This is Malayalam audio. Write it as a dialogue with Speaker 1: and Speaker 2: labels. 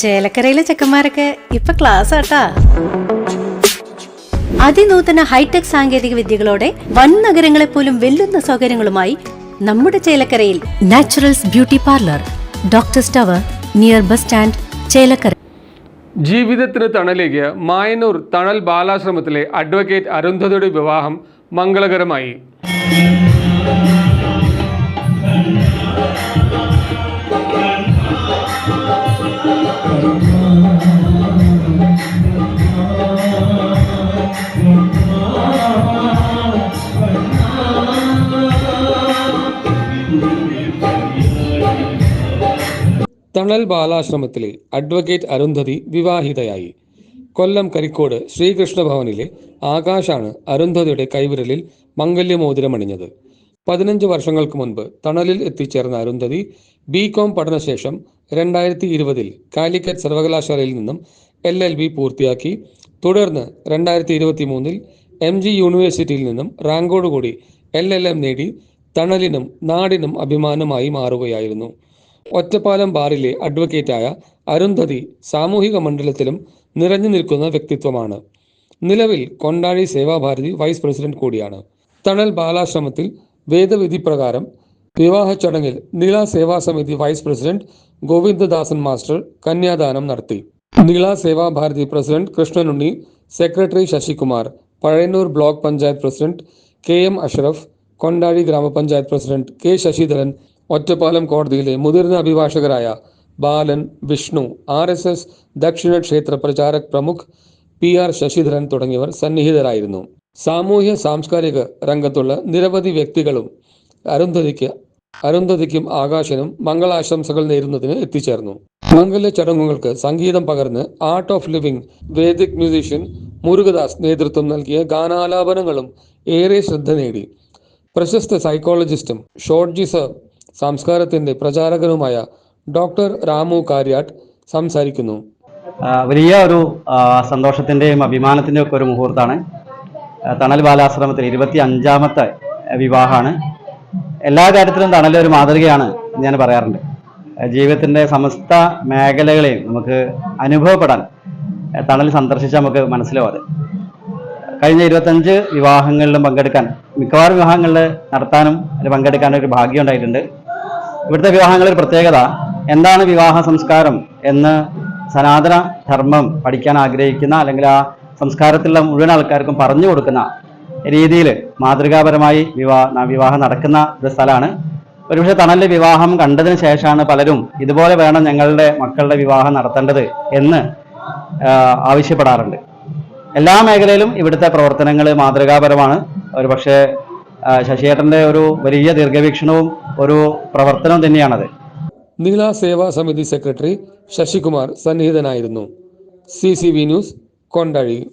Speaker 1: ചേലക്കരയിലെ ചെക്കന്മാരൊക്കെ ഇപ്പൊ ക്ലാസ് ആട്ടാ. അതിനൂതന ഹൈടെക് സാങ്കേതിക വിദ്യകളോടെ വൻ നഗരങ്ങളെ പോലും വെല്ലുന്ന സൗകര്യങ്ങളുമായി നമ്മുടെ ചേലക്കരയിൽ Naturals beauty parlour doctor tower near bus stand Chelakkara.
Speaker 2: ജീവിതത്തിന് തണലേക്ക് മായനൂർ തണൽ ബാലാശ്രമത്തിലെ അഡ്വക്കേറ്റ് അരുന്ധതിയുടെ വിവാഹം മംഗളകരമായി. തണൽ ബാലാശ്രമത്തിലെ അഡ്വക്കേറ്റ് അരുന്ധതി വിവാഹിതയായി. കൊല്ലം കരിക്കോട് ശ്രീകൃഷ്ണ ഭവനിലെ ആകാശാണ് അരുന്ധതിയുടെ കൈവിരലിൽ മംഗല്യമോതിരമണിഞ്ഞത്. പതിനഞ്ച് വർഷങ്ങൾക്ക് മുൻപ് തണലിൽ എത്തിച്ചേർന്ന അരുന്ധതി ബി കോം പഠനശേഷം രണ്ടായിരത്തി ഇരുപതിൽ കാലിക്കറ്റ് സർവകലാശാലയിൽ നിന്നും എൽ എൽ ബി പൂർത്തിയാക്കി. തുടർന്ന് രണ്ടായിരത്തി ഇരുപത്തി മൂന്നിൽ എം ജി യൂണിവേഴ്സിറ്റിയിൽ നിന്നും റാങ്കോടുകൂടി എൽ എൽ എം നേടി തണലിനും നാടിനും അഭിമാനമായി മാറുകയായിരുന്നു. ഒറ്റപ്പാലം ബാറിലെ അഡ്വക്കേറ്റായ അരുന്ധതി സാമൂഹിക മണ്ഡലത്തിലും നിറഞ്ഞു നിൽക്കുന്ന വ്യക്തിത്വമാണ്. നിലവിൽ കൊണ്ടാഴി സേവാഭാരതി വൈസ് പ്രസിഡന്റ് കൂടിയാണ്. തണൽ ബാലാശ്രമത്തിൽ വേദവിധി പ്രകാരം വിവാഹ ചടങ്ങിൽ Neela Seva Samithi vice president Govindadasan master കന്യാദാനം നടത്തി. Neela Sevabharathi president Krishnanunni secretary Sasikumar Pazhayannur block panchayat president K M Ashraf Kondazhi gramapanchayat president K Sasidharan Ottapalam കോടതിയിലെ മുതിർന്ന അഭിഭാഷകരായ Balan Vishnu R S S ദക്ഷിണ ക്ഷേത്ര പ്രചാരക് പ്രമുഖ് പി ആർ ശശിധരൻ തുടങ്ങിയവർ സന്നിഹിതരായിരുന്നു. സാമൂഹ്യ സാംസ്കാരിക രംഗത്തുള്ള നിരവധി വ്യക്തികളും അരുന്ധതിക്ക് അരുന്ധതിക്കും ആകാശനും മംഗളാശംസകൾ നേരുന്നതിന് എത്തിച്ചേർന്നു. മംഗല ചടങ്ങുകൾക്ക് സംഗീതം പകർന്ന് art of living Vedic musician Murugadas നേതൃത്വം നൽകിയ ഗാനാലാപനങ്ങളും ഏറെ ശ്രദ്ധ നേടി. പ്രശസ്ത സൈക്കോളജിസ്റ്റും ഷോർട്ജി സർ സംസ്കാരത്തിന്റെ പ്രചാരകനുമായ ഡോക്ടർ രാമു കാര്യാട്ട് സംസാരിക്കുന്നു.
Speaker 3: വലിയ ഒരു സന്തോഷത്തിന്റെയും അഭിമാനത്തിന്റെയും ഒക്കെ ഒരു മുഹൂർത്തമാണ്. തണൽ ബാലാശ്രമത്തിൽ ഇരുപത്തി അഞ്ചാമത്തെ വിവാഹമാണ്. എല്ലാ കാര്യത്തിലും തണൽ ഒരു മാതൃകയാണ് ഞാൻ പറയാറുണ്ട്. ജീവിതത്തിന്റെ സമസ്ത മേഖലകളെയും നമുക്ക് അനുഭവപ്പെടാൻ തണൽ സന്ദർശിച്ചാൽ നമുക്ക് മനസ്സിലാവും അത്. കഴിഞ്ഞ ഇരുപത്തഞ്ച് വിവാഹങ്ങളിലും പങ്കെടുക്കാൻ മിക്കവാറും വിവാഹങ്ങളിൽ നടത്താനും അതിൽ പങ്കെടുക്കാനും ഒരു ഭാഗ്യം ഉണ്ടായിട്ടുണ്ട്. ഇവിടുത്തെ വിവാഹങ്ങളിൽ പ്രത്യേകത എന്താണ് വിവാഹ സംസ്കാരം എന്ന് സനാതന ധർമ്മം പഠിക്കാൻ ആഗ്രഹിക്കുന്ന അല്ലെങ്കിൽ ആ സംസ്കാരത്തിലുള്ള മുഴുവൻ ആൾക്കാർക്കും പറഞ്ഞു കൊടുക്കുന്ന രീതിയിൽ മാതൃകാപരമായി വിവാഹ വിവാഹം നടക്കുന്ന ഒരു സ്ഥലമാണ്. ഒരുപക്ഷെ തണലിലെ വിവാഹം കണ്ടതിന് ശേഷമാണ് പലരും ഇതുപോലെ വേണം ഞങ്ങളുടെ മക്കളുടെ വിവാഹം നടത്തേണ്ടത് എന്ന് ആവശ്യപ്പെടാറുണ്ട്. എല്ലാ മേഖലയിലും ഇവിടുത്തെ പ്രവർത്തനങ്ങൾ മാതൃകാപരമാണ്. ഒരുപക്ഷെ ആ, ശശിയേട്ടന്റെ ഒരു വലിയ ദീർഘവീക്ഷണവും ഒരു പ്രവർത്തനവും തന്നെയാണത്.
Speaker 2: നീള സേവാ സമിതി secretary Sasikumar സന്നിഹിതനായിരുന്നു. C C V news Kondazhi.